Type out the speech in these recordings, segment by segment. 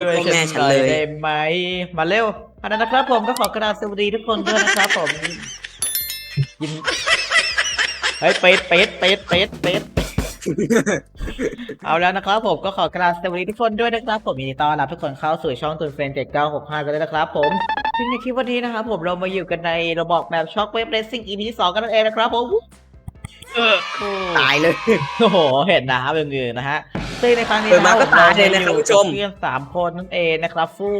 ช่วยพ่อแม่ฉัฉันนหน่อยเลยได้ไหม มาเร็วอันนั้นนะครับผมก็ขอกราบสวัสดีทุกคนด้วยนะครับผมยินเฮ้ยเป็ดเป็ดเป็ดเป็ดเป็ดเอาแล้วนะครับผมก็ขอกราบสวัสดีทุกคนด้วยนะครับ ผมยินดีต้อนรับทุกคนเข้าสู่ช่องตุนเฟรนเจ็ดเก้าหกห้ากันเลยนะครับ ผมซึ่งในคลิปวันนี้นะครับผมเรามาอยู่กันในระบบแบบช็อคเว็บเรซซิ่ง EP ที่สองกันนั่นเองนะครับผมตายเลยโอ้โหเห็นนะครับเงือนะฮะ ซึ่งในครั้งนี้เปิดมาะครับก็ตายเลยนะครับเาคุณผู้ชมอยู่กับเพื่อนสามคนนั่นเองนะครับฟู่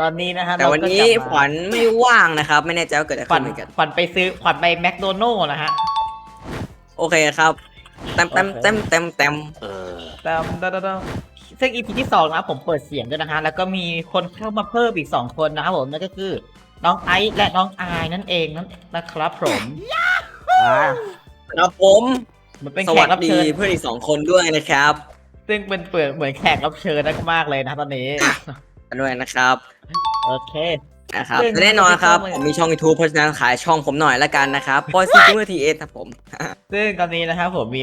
ตอนนี้นะฮะแต่วันนี้เราก็จะมาขวัญไม่ว่างนะครับ ไม่แน่ใจว่าเกิดอะไรขวัขึ้ญนเหมือนกัน ขวัญไปซื้อขวัญไปแมคโดนัลล์นะฮะ โอเคครับเต็มเต็มเต็มเต็มเต็มแต่ซึ่ง EP ที่สองนะครับผมเปิดเสียงด้วยนะฮะแล้วก็มีคนเข้ามาเพิ่มอีกสองคนนะครับผมนั่นก็คือ น้องไอซ์และน้องอายนั่นเองนั่นนะครับผมอ่าครับผมมันเป็นสแขวักสรับดีเชิญเพื่อนอีกสองคนด้วยนะครับ ซึ่งเป็นเปิดเหมือนแขกรับเชิญมากๆเลยนะตอนนี้กันด้วยนะครับ โอเค นะครับซึ่งและแน่นอนครับไม่ผต้องมมีช่อง YouTube เพราะฉะนั้นขายช่องผมหน่อยละกันนะครับพอยซีทูทีเอสครับผม ซึ่งตอนนี้นะครับผมมี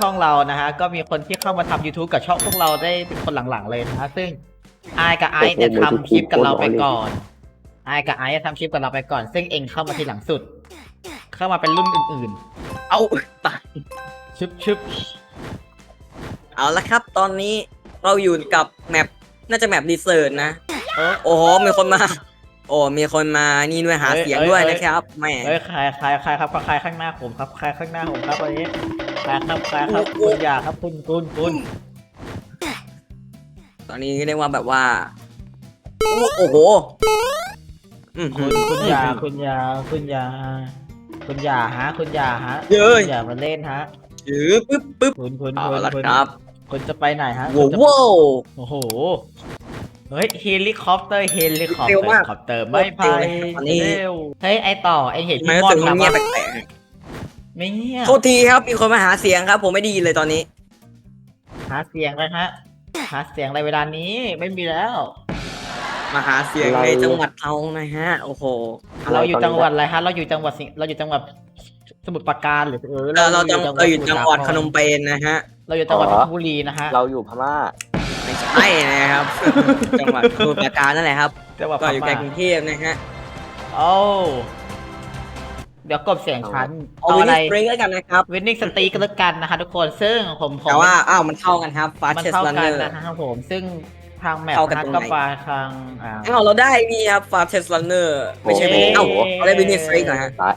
ช่องเรานะฮะก็มีคนที่เข้ามาทำ YouTube กับช่องพวกเราได้เป็นคนหลังๆเลยนะฮะซึ่งไอายกับไอซ์เนี่ยทำคลิปกับเราไปก่อนไอายกับไอซ์ทำคลิปกับเราไปก่อน ซึ่งเองเข้ามาทีหลังสุด เข้ามาเป็นรุ่นอื่นเอาตายๆชึบชึบ เอาละครับ ตอนนี้เราอยู่กับแมปน่าจะแมปดีเซอร์นะ เออโอ้โหมีคนมา โอ้ มีคนมานี่ด้วยหาเอ้ยเสียงเอ้ยด้วยเอ้ยนะครับแหม่เฮ้ยใครใครใครครับใครข้างหน้าผมครับใครข้างหน้าผมครับวันนี้ใครครับใครครับคุณอย่าครับคุณคุณคุณตอนนี้เรียกว่าแบบว่าโอ้โหอื้อคุหืณอ คุณอย่าคุณอย่าคุณอย่าคุณอย่าฮะคุณอย่าฮะเย้ย คุณอย่ามาเล่นฮะ ถือปึ๊บปึ๊บคุณคุณเอาคุณละคุณครับคุณจะไปไหนฮะว้คุณจะาว โอ้โห เฮ้ยเฮลิคอปเตอร์เฮลิคอปเร็เตอวมากร์คอปเตอร์ไม่ไปเร็วเลยครับตอนนี้เร็วเฮ้ยไอต่อไอเห็นทำไมพี่รู้มอสึนกมันทำเงียบอะแปลกไม่เงียๆบโทษทีครับมีคนมาหาเสียงครับ ผมไม่ไดีเลยตอนนี้ หาเสียงเลยฮะหาเสียงอะไรเวลานี้ไม่มีแล้ว มาหาเสียงในจังหวัดเรานะฮะ โอ้โห เราอยู่จังหวัดอะไรฮะเราอยู่จังหวัดสิงเราอยู่จังหวัด สมุทรปราการหรือเออเราเราจังเราอยู่จังหวัดสพมุทรนมเปญนะฮะ เราอยู่จังหวัดอ๋เพอชรบุรีนะฮะ เราอยู่พม่าไม่ใช่นะครับ จังหวัดสมุทรปราการนั่นแหละครับจังหวัดก็อยู่ใกล้พกรุม่างเทพนะฮะโอ้เดี๋ยวกบเสียงฉันเอาเอาวิอะนไรนี่สปริงแล้วกันนะครับวินนิ่งสตีก็แล้วกันนะคะทุกคนซึ่งผมผมแต่ว่าอ้าวมันเท่ากันครับฟาสมันเชสเท่าลันกัเนนอร์นะครับผมซึ่งทางแมปเท่ากันนะตรงก็ไหนไปทางอ่าอ้าวเราได้นี่ครับฟาสเชสลันเนอร์ไม่ใช่โอ้เอ้าโหเราได้วินนี่สปริงเหรอฮะตาย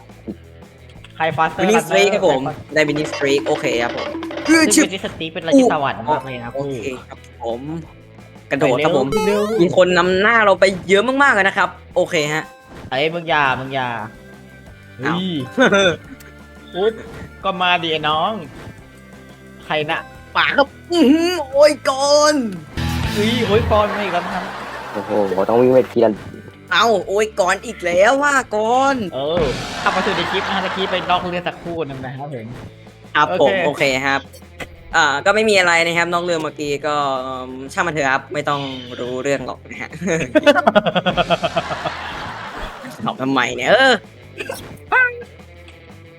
ใครฟาสเตอวิร์นนี่สตรีครับผมได้วินนี่สตรีโอเคครับผมคือซึ่ชิงบวินนิ่งสตีเป็นอะไรที่สวรรค์มากเลยนะโอพี่เคครับผม กระโดดครับผมไปเร็วมีคนนำหน้าเราไปเยอะมากๆเลยนะครับ โอเคฮะไอ้ยมึงอย่ามึงอย่าเอ้าเฮ้ยอุ๊ยก็มาดิไอ้น้อง ใครนะป่าครับอื้อหือโอ้ยก่อนเฮ้ยโอ้ยปอนมาอีกแล้วนะครับโอ้โห ต้องวิ่งไปทีละ เอาโอ้ยก่อนอีกแล้วว่าก่อนเออขับมาสู่ในคลิปนะฮะตะกี้ไปนอกเรื่องสักครู่นึงนะครับผมครับโอผเคมโอเคครับอ่าก็ไม่มีอะไรนะครับนอกเรื่องเมื่อกี้ก็เอิ่มช่างมันเถอะครับ ไม่ต้องรู้เรื่องหรอกนะฮะตอบทำไมเนี่ยเออ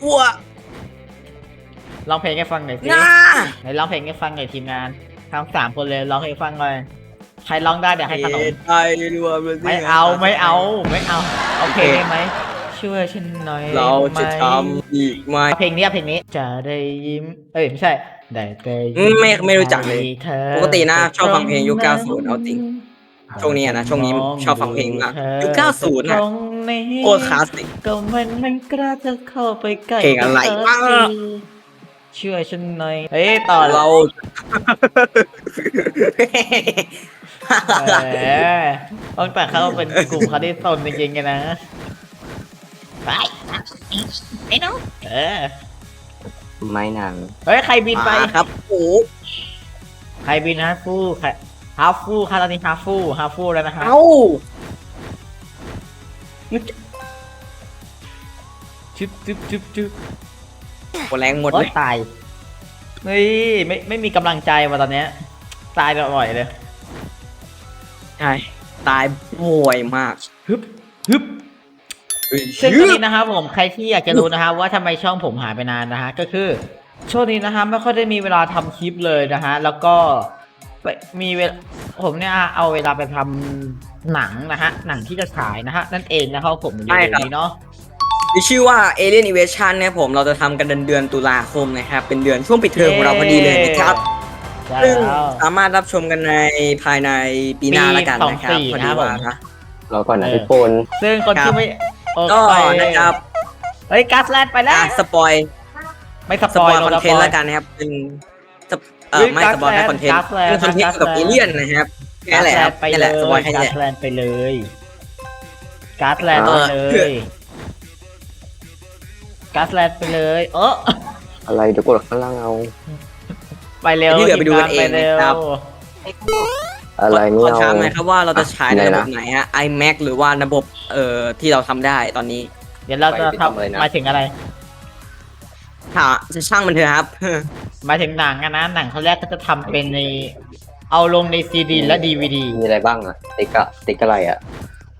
อ้วร้องเพลงให้ฟังหน่อยสิง่าไหนร้องเพลงให้ฟังหน่อยทีมงานทั้งสามคนเลยร้องให้ฟังเลย ใครร้องได้เดี๋ยวให้ขนม ไทยรวมเลยสิไม่เอาไม่เอาไม่เอาเอาเพลงได้ไหมช่วยฉันหน่อยเราจะได้ทไหมำอีกไหมเอาเพลงนี้เอาเพลงนี้จะได้ยิ้ม เอ้ยไม่ใช่ได้แต่อืยิ้มไม่ไม่รู้จักเลยให้ธอปกตินะชอบฟังเพลงยุค90เอาจริง ช่วงนี้อะนะช่วงนี้ชอบฟังเพลงมากยุค90น่ะตรงนี้โคตรคลาสสิก ก็มันไม่กล้าจะเข้าไปใกล้เพลงอะไรวะ ช่วยฉันหน่อยเฮ้ยต่อเรา แหมตั้งแต่เขาเป็นกลุ่มเขาได้ตนจริงๆกันนะไปไอ้น้องเออไม้หนังเฮ้ยใครบินไปมาครับโอ้ใครบินฮาฟูใครฮาฟูค่ะตอนนี้ฮาฟูฮาฟูแล้วนะฮะเอ้าชึบชึบชึบชึบหมดแรงหมดโอ๊เลยยตาย เฮ้ยไม่ไม่มีกำลังใจว่ะตอนเนี้ย ตายบ่อยเลย ใช่ ตายบ่อยมากฮึบฮึบเฮ้ยซึ่งตชื่อนอนี้นะครับผมใครที่อยากจะรู้นะฮะว่าทำไมช่องผมหายไปนานนะฮะก็คือช่วงนี้นะฮะไม่ค่อยได้มีเวลาทำคลิปเลยนะฮะแล้วก็ไปมีเวลาผมเนี่ยเอาเวลาไปทำหนังนะฮะหนังที่จะฉายนะฮะนั่นเองนะครับผมอยู่ใช่ในครับนี้เนาะ มีชื่อว่า Alien Invasion เนี่ยผมเราจะทำกันเดือนเดือนตุลาคมนะครับ เป็นเดือนช่วงปิดเทอมของเราพอดีเลยนะครับ ใช่ซึ่งแล้ว สามารถรับชมกันในภายในปีหน้าปีละกันนะครับ24พอนะดีครับว่าผมนะ รอก่อนนะเออ ทุกคนซึ่งคนครับที่ไม่โอก็เคนะครับเฮ้ยกัสแลนด์ไปแล้ว อะสปอยไม่สสปปออยยโดคอนสเทปนอต์ยละกันนะครับเป็นสปเออเฮ้ยไม่สปอยแค่คอนเทนต์ Gasland เป็นคอนเทนต์เกี่ยวกับเอ Gasland เลี่ยนนะครับแค่แหละครับไปแค่เลแหละยสปอยแค่กันี้แหสละ แลนด์ไปเลยกัสแลนด์เอไปอเลยกัสแลนด์ไปเลย เอออะไรเดี๋ยวกดข้างล่างเอา ไปเร็วที่เหลือไปดูกันเองไปร็วนะครับ อะไรขไม่อเอาถามหน่อยครับว่าเราจะฉายในไหนระนะบบไหนฮะ iMac หรือว่าระบบเอ่อที่เราทำได้ตอนนี้เดี๋ยวเราจะไปทำอะไรทำนะ หมายถึงอะไรถ้าจะช่างมันเถอะครับ หมายถึงหนังอะนะหนังเขาแรกก็จะทำเป็นใน เอาลงในซีดีและดีวีดีมีอะไรบ้างอะติ๊กอะติ๊กอะไรอะ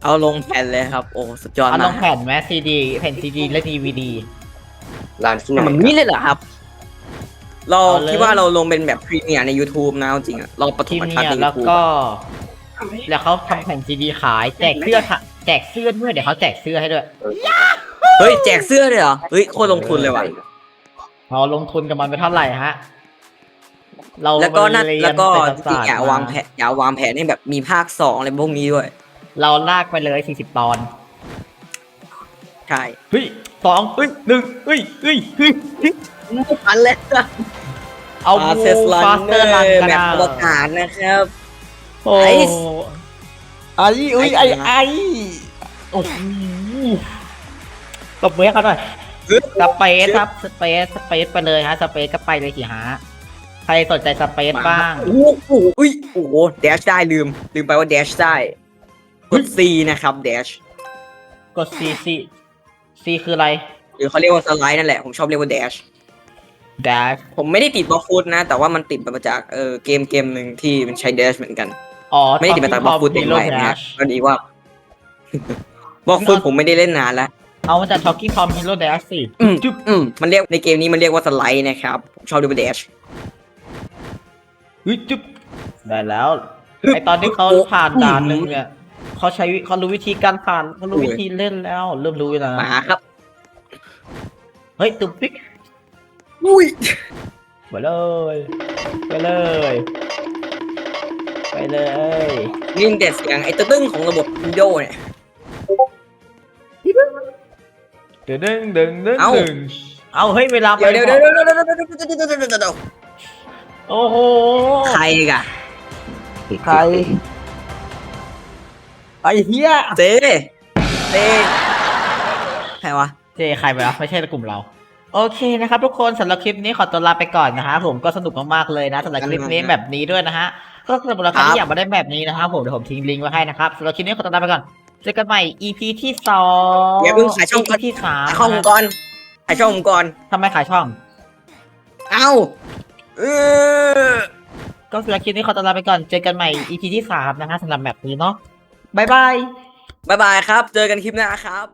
เอาลงแผ่นเลยครับ โอ้สุดยอดเอาลมางกแผ่นไหมซีดีแผ่นซีดีและดีวีดีร้านที่ไหนมันนี่เลยเหรอครับ เราเอาเลย คิดว่าเราลงเป็นแบบพรีเมียร์ใน YouTube นะเอาจริงอะเราปฐที่มทัศเนี่น์ยในแล้ว YouTube ก็ แล้วเขาทำแผ่นซีดีขายแจกเสื้อค่ะแจกเสื้อด้วยเดี๋ยวเขาแจกเสื้อให้ด้วยเฮ้ยแจกเสื้อเลยเหรอเฮ้ยโคตรลงทุนเลยว่ะเราลงทุนกับมันไปเท่าไหร่ฮะ เราแล้วก็น่าเรียแล้วก็เศรษฐจริงศสตๆอยากวางแผนอยากวางแผนให้แบบมีภาคสองอะไรพวกนี้ด้วย เราลากไปเลยสี่สิบตอน ใช่เฮ้ยสองเฮ้ยหนึ่งเฮ้ยเฮ้ยเฮ้ยเฮ้ยไม่ทันเลยเอาฟาเซสลันฟาสเนเตออร์ลันร์กันแบบนะอวกาศนะครับโอ้ไอ้ไอ้อุ้ยไอ้ไอ้ไอ้โอ้โหตบมือให้เขาหน่อยสเปซครับสเปซสเปซไปเลยฮะสเปซก็ไปเลยสิฮะใครสนใจสเปซบ้างโอ้โหอุ้ยโอ้โหเดชได้ลืม ลืมไปว่าเดชได้กด C นะครับเดชกด C C C คืออะไร หรือเขาเรียกว่าสไลด์นั่นแหละ ผมชอบเรียกว่าเดช dash ผมไม่ได้ติดบล็อกฟุตนะ แต่ว่ามันติดมาจากเออเกมเกมหนึ่งที่มันใช้เดชเหมือนกัน อ๋อไม่ได้ติดมาจากบล็อกฟุตเองเลเลยนะก็ดีว่าบล็อกฟุตผมไม่ได้เล่นนานแล้ว เอามาจาก Talking Tom Hero Dash สิอืมจุ๊บอืมมันเรียกในเกมนี้มันเรียกว่าสไลด์นะครับผมชอบเรียกว่าเดชเฮ้ยจุ๊บได้แล้วฮึบไอตอนที่เขาโอ้โหผ่านด่านหนึ่งเนี่ย เขาใช้เขารู้วิธีการผ่านเขารู้วิธีเล่นแล้ว เริ่มรู้เวล้วมาครับ เฮ้ยตุ่มปิ๊กอุ้ยไปเลย ไปเลย ไปเลยยินแต่เสียงไอ้ตึ้งของระบบวินโดว์เนี่ยเดินเดินเดินเดินเอาเฮ้ยเวลาไปเดี๋ยวเดี๋ยวเดี๋ยวเดี๋ยวเดี๋ยวเดี๋ยวเดี๋ยวโอ้โหใครกะใคร ไอ้เหี้ยเจเจใครวะ เจใครไปวะไม่ใช่กลุ่มเรา โอเคนะครับทุกคนสำหรับคลิปนี้ขอตัวลาไปก่อนนะฮะผมก็สนุกมากๆเลยนะสำหรับคลิปนี้แบบนี้ด้วยนะฮะก็สำหรับใครที่อยากมาได้แบบนี้นะครับผมเดี๋ยวผมทิ้งลิงก์ไว้ให้นะครับสำหรับคลิปนี้ขอตัวลาไปก่อนเจอกันใหม่ EP ที่สองอย่าเพิ่งขายช่อง EP ที่สามขายช่องผมก่อนขายช่องผมก่อนทำไมขายช่อง เอ้าเออก็สำหรับคลิปนี้ขอตัวลาไปก่อนเจอกันใหม่ EP ที่สามนะฮะสำหรับแบบนี้เนาะ บายบายบายบายครับ เจอกันคลิปหน้าครับ